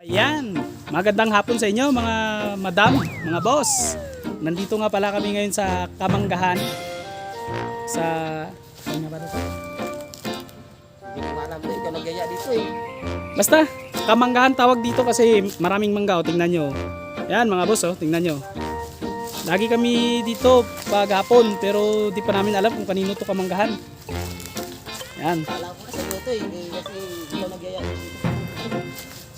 Ayan, magandang hapon sa inyo mga madam, mga boss. Nandito nga pala kami ngayon sa Kamanggahan. Sa... Ano ba ito? Hindi ko alam to, ikaw nagaya dito eh. Basta, Kamanggahan tawag dito kasi maraming mangga. O, tingnan nyo. Yan mga boss, oh, tingnan nyo. Lagi kami dito pag hapon pero di pa namin alam kung kanino to Kamanggahan. Yan. Kala ko na sa iyo to eh, kasi dito.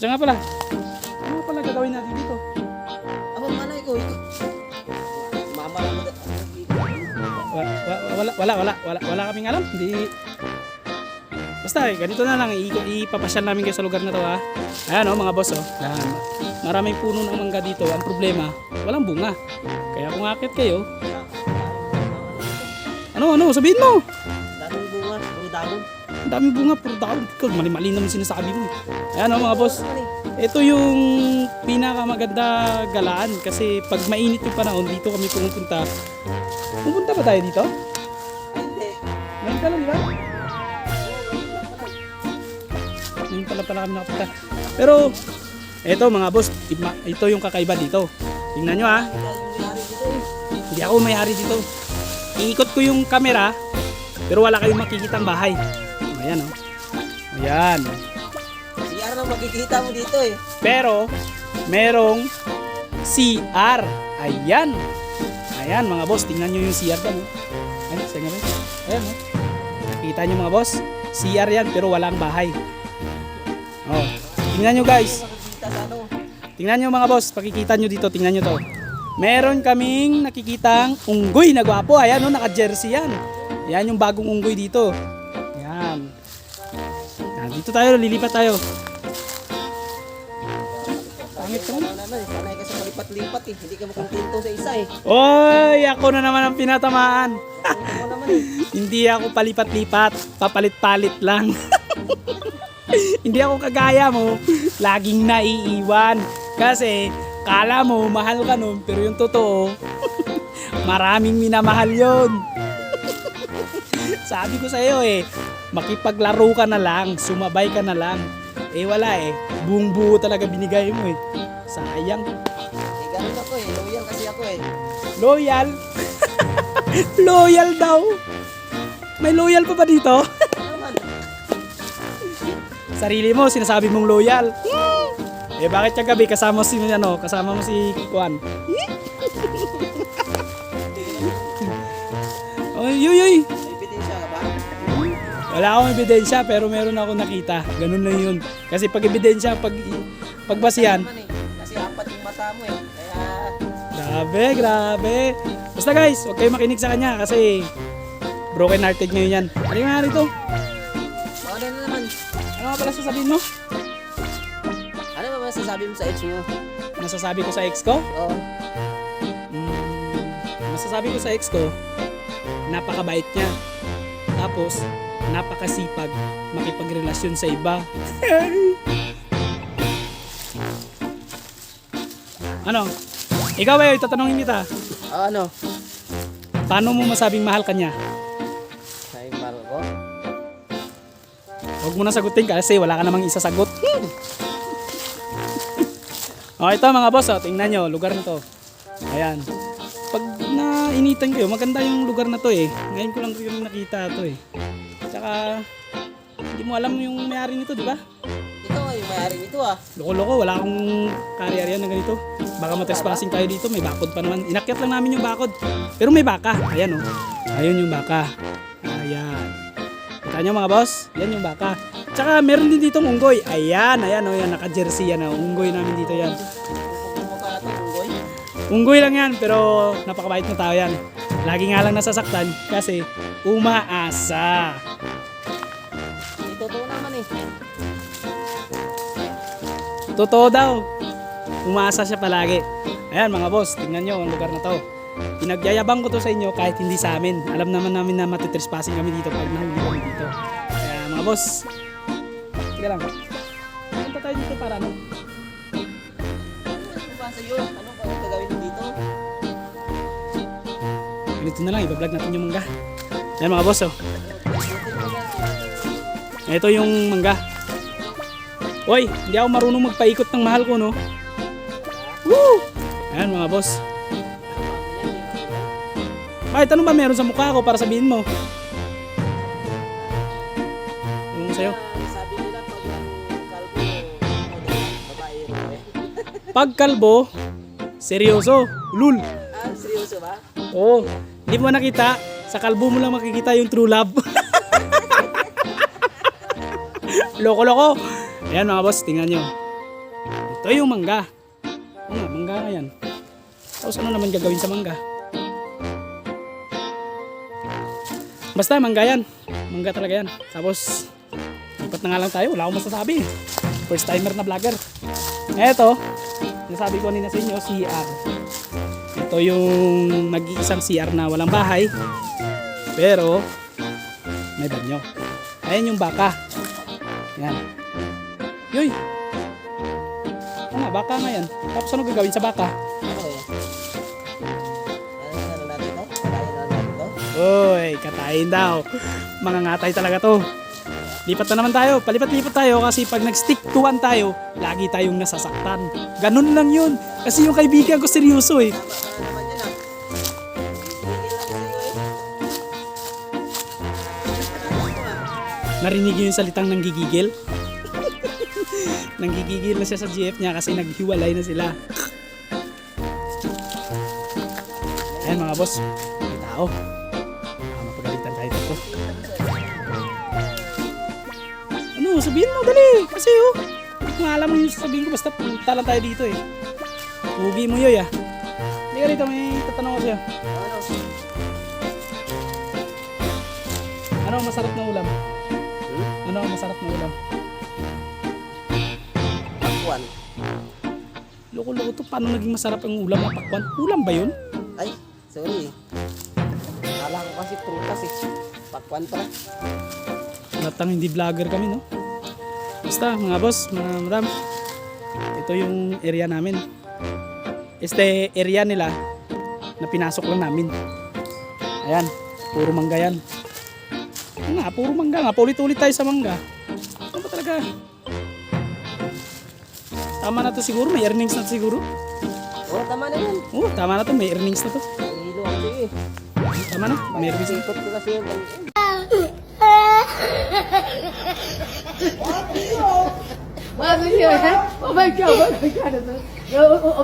Siya nga pala. Ano nga pala gagawin natin dito? Ako malay ko. Mama lang mo. Wala, wala, wala, wala, wala, wala kaming alam. Hindi. Basta eh, ganito na lang. I- ipapasyal namin kayo sa lugar na to ha. Ayan oh, mga boss oh. Yan. Maraming puno ng mangga dito. Ang problema, walang bunga. Kaya kung akit kayo, ano, ano, sabihin mo. Daming bunga, puro dahon. Ang daming bunga, puro dahon. Ikaw, mali-mali naman sinasabi mo. eh. Ayan oh, mga boss. Ito yung pinakamaganda galaan kasi pag mainit yung panahon, dito kami pumupunta. Pupunta ba tayo dito? Hindi. Ngayon ka lang, di ba? Ngayon pala pala kami nakapunta. Pero, eto mga boss, ito yung kakaiba dito. Tingnan nyo ha, hindi ako may-ari dito. Iikot ko yung camera, pero wala kayong makikitang bahay. Ayan o. Ayan. CR na makikita mo dito eh. Pero, merong CR. Ayan. Ayan mga boss, tingnan nyo yung CR dyan. Oh. Ayan, sige ba? Ayan oh. Nakikita nyo mga boss, CR yan pero walang bahay. Oh. Tingnan nyo guys. Ano. Tingnan nyo mga boss, pakikita nyo dito, tingnan nyo to. Meron kaming nakikitang unggoy na gwapo. Ayan oh, naka-jersey yan. Yan yung bagong unggoy dito. Yan, dito tayo, lilipat tayo. Pangit ka Ano naman eh, sanay ka sa palipat-lipat eh. Hindi ka makontento sa isa eh. Oy, ako na naman ang pinatamaan. Ano naman eh. Hindi ako palipat-lipat, papalit-palit lang. Hindi ako kagaya mo, laging naiiwan. Kasi, kala mo, mahal ka nun, pero yung totoo, maraming minamahal yon. Sabi ko sa'yo eh, makipaglaro ka na lang, sumabay ka na lang. Eh wala eh, buong buo talaga binigay mo eh. Sayang. Eh, ganun ako eh. Loyal kasi ako eh. Loyal? loyal daw? May loyal pa ba dito? Sarili mo, sinasabi mong loyal. Eh bakit yung gabi kasama mo si ano, kasama mo si Juan? Oy, yuy, yuy. Wala akong ebidensya pero meron ako nakita. Ganun lang yun. Kasi pag ebidensya, pag pagbasihan. Kasi apat yung mata mo eh. Kaya grabe, grabe. Basta guys, huwag kayo makinig sa kanya kasi broken hearted ngayon yan. Ano yung nga rito? Ano na naman? Ano nga pala sasabihin mo? Ano ba masasabi mo sa ex mo? Masasabi ko sa ex ko? Oo. Mm, masasabi ko sa ex ko, napakabait niya. Tapos, napakasipag makipagrelasyon sa iba. ano? Ikaw eh, tatanungin kita. Ah, ano? Paano mo masabing mahal ka niya? Ay, mahal ko? Huwag mo na sagutin kasi wala ka namang isasagot. oh, ito mga boss, oh, tingnan nyo, lugar na to. Ayan. Pag nainitan kayo, maganda yung lugar na to eh. Ngayon ko lang yung nakita to eh. Tsaka, hindi mo alam yung may-ari nito, di ba? Ikaw ay may-ari nito ah. Loko-loko, wala akong career yan na ganito. Baka matrespassing tayo dito, may bakod pa naman. Inakyat lang namin yung bakod. Pero may baka. Ayan oh. Ayun yung baka. Ayan. Kita nyo mga boss? Yan yung baka. Tsaka meron din ditong unggoy. Ayan, ayan oh, yan. Naka-jersey yan oh. Unggoy namin dito yan. Unggoy lang yan, pero napakabait na tao yan. Lagi nga lang nasasaktan kasi umaasa. Totoo naman eh. Totoo daw. Umaasa siya palagi. Ayan mga boss, tingnan nyo ang lugar na to. Pinagyayabang ko to sa inyo kahit hindi sa amin. Alam naman namin na matitrespassing kami dito pag nahuli kami dito. Kaya mga boss, tika lang. Punta tayo dito para ano? Ano ba sa'yo? Ano gagawin mo dito? Ganito na lang, ibablog natin yung mangga. Yan mga boss oh. Ito yung mangga. Hoy, hindi ako marunong magpaikot ng mahal ko, no? Woo! Ayan mga boss. Kahit ano ba meron sa mukha ko para sabihin mo? Yung sa'yo. Sabi nila pag kalbo. Pag kalbo, seryoso. Lul. Ah, seryoso ba? Oo. Hindi mo nakita. Sa kalbo mo lang makikita yung true love. Loko-loko. Ayan mga boss, tingnan nyo. Ito yung mangga. Oo nga, mangga nga yan. Tapos ano naman gagawin sa mangga? Basta mangga yan. Mangga talaga yan. Tapos, lipat na nga lang tayo. Wala akong masasabi. First timer na vlogger. Eto, nasabi ko kanina sa inyo, CR. Ito yung nag-iisang CR na walang bahay. Pero, may banyo. Ayan yung baka. Yan. Yoy! Ano baka nga yan. Tapos ano gagawin sa baka? Ano? Uy, katayin daw. Mga ngatay talaga to. Lipat na naman tayo. Palipat-lipat tayo kasi pag nag-stick to one tayo, lagi tayong nasasaktan. Ganun lang yun. Kasi yung kaibigan ko seryoso eh. Narinig niyo yung salitang nanggigigil? nanggigigil na siya sa GF niya kasi naghiwalay na sila. Ayan mga boss, may tao. Ano, sabihin mo, dali. Kasi oh, kung alam mo yung sabihin ko, basta punta lang tayo dito eh. Pugi mo yoy ah. Hindi ka dito, may tatanong ko sa'yo. Ano? Ang masarap na ulam? Ano ang masarap na ulam? Pakwan. Loko-loko to, paano naging masarap ang ulam ng pakwan? Ulam ba yun? Ay, sorry. Akala ko kasi prutas eh. Pakwan pala. Natang hindi vlogger kami, no? Basta, mga boss, mga madam, ito yung area namin. Este area nila na pinasok lang namin. Ayan, puro mangga yan. Ano nga, puro mangga nga. Paulit-ulit tayo sa mangga. Ano ba talaga? Tama na to siguro, may earnings na to siguro. Oo, tama na yun. Oo, tama na to, may earnings na to. Nahihilo ako eh. Tama na, may earnings na. Ko kasi yun. Bakıyor. Bakıyor. Bakıyor. Bakıyor. Bakıyor. Bakıyor.